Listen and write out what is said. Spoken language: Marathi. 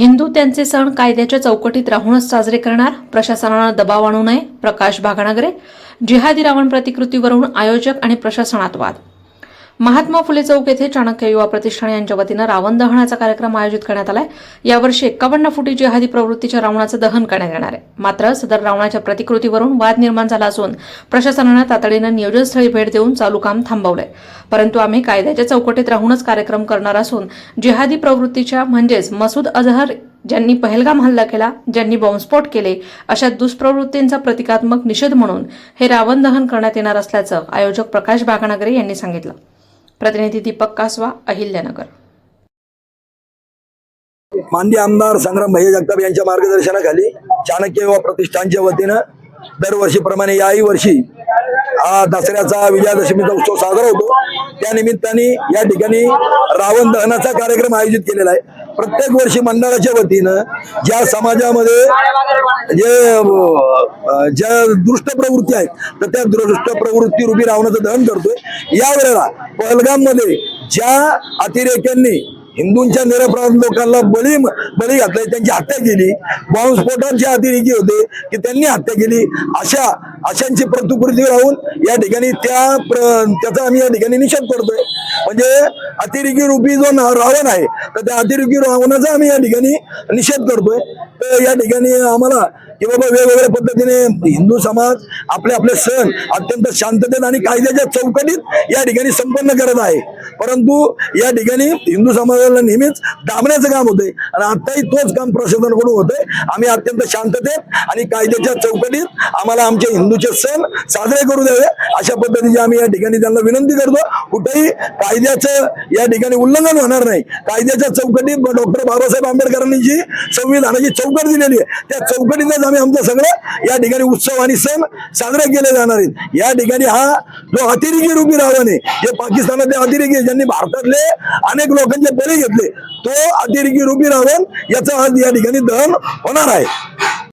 हिंदू त्यांचे सण कायद्याच्या चौकटीत राहूनच साजरे करणार. प्रशासनाला दबाव आणू नये प्रकाश भागणागरे जिहादी रावण प्रतिकृतीवरून आयोजक आणि प्रशासनात वाद महात्मा फुले चौक येथे चाणक्य युवा प्रतिष्ठान यांच्या वतीनं रावण दहनाचा कार्यक्रम आयोजित करण्यात आलाय. यावर्षी एक्कावन्न फुटी जिहादी प्रवृत्तीच्या रावणाचं दहन करण्यात येणार आहे. मात्र सदर रावणाच्या प्रतिकृतीवरून वाद निर्माण झाला असून प्रशासनानं तातडीनं नियोजनस्थळी भेट देऊन चालू काम थांबवलंय. परंतु आम्ही कायद्याच्या चौकटीत राहूनच कार्यक्रम करणार असून जिहादी प्रवृत्तीच्या म्हणजेच मसूद अझहर ज्यांनी पहलगाम हल्ला केला ज्यांनी बॉम्बस्फोट केले अशा दुष्प्रवृत्तींचा प्रतिकात्मक निषेध म्हणून हे रावण दहन करण्यात येणार असल्याचं आयोजक प्रकाश बागनागरे यांनी सांगितलं. प्रतिनिधी दीपक कासवा अहिल्यानगर. माननीय आमदार संग्राम भैया जगताप यांच्या मार्गदर्शनाखाली चाणक्य युवा प्रतिष्ठानच्या वतीनं दरवर्षीप्रमाणे याही वर्षी हा दसऱ्याचा विजयादशमीचा उत्सव साजरा होतो. त्या निमित्ताने या ठिकाणी रावण दहनाचा कार्यक्रम आयोजित केलेला आहे. प्रत्येक वर्षी मंडळाच्या वतीनं ज्या समाजामध्ये जे ज्या दुष्ट प्रवृत्ती आहेत तर त्या दुष्ट प्रवृत्ती रूपी रावणाचं दहन करतोय. या वेळेला पहलगाममध्ये ज्या अतिरेक्यांनी हिंदूंच्या निरपराध लोकांना बळी बळी घातले त्यांची हत्या केली. बॉम्बस्फोटांचे अतिरेकी होते की त्यांनी हत्या केली. अशा अशांची प्रतिकृती राहून या ठिकाणी त्या प्र- त्याचा आम्ही या ठिकाणी निषेध करतोय. म्हणजे अतिरेकी रूपी जो रावण आहे तर त्या अतिरेकी रावणाचा आम्ही या ठिकाणी निषेध करतोय. तर या ठिकाणी आम्हाला की बाबा वेगवेगळ्या पद्धतीने हिंदू समाज आपले आपले सण अत्यंत शांततेत आणि कायद्याच्या चौकटीत या ठिकाणी संपन्न करत आहे. परंतु या ठिकाणी हिंदू समाजाला नेहमीच दाबण्याचं काम होतंय. आणि आताही तोच काम प्रशासनाकडून होतंय. आम्ही अत्यंत शांततेत आणि कायद्याच्या चौकटीत आम्हाला आमचे हिंदूचे सण साजरे करू द्यावे. अशा पद्धतीची आम्ही या ठिकाणी त्यांना विनंती करतो कुठेही कायद्याचं या ठिकाणी उल्लंघन होणार नाही. कायद्याच्या चौकटीत डॉक्टर बाबासाहेब आंबेडकरांनी जी संविधानाची चौकट दिलेली आहे. त्या चौकटीतच आम्ही आमचं सगळं या ठिकाणी उत्सव आणि सण साजरे केले जाणार आहेत. या ठिकाणी हा जो अतिरेकी रूपी रावण आहे जे पाकिस्तानातले अतिरेकी ज्यांनी भारतातले अनेक लोकांचे बळी घेतले तो अतिरेकी रूपी रावण याचं आज या ठिकाणी दहन होणार आहे.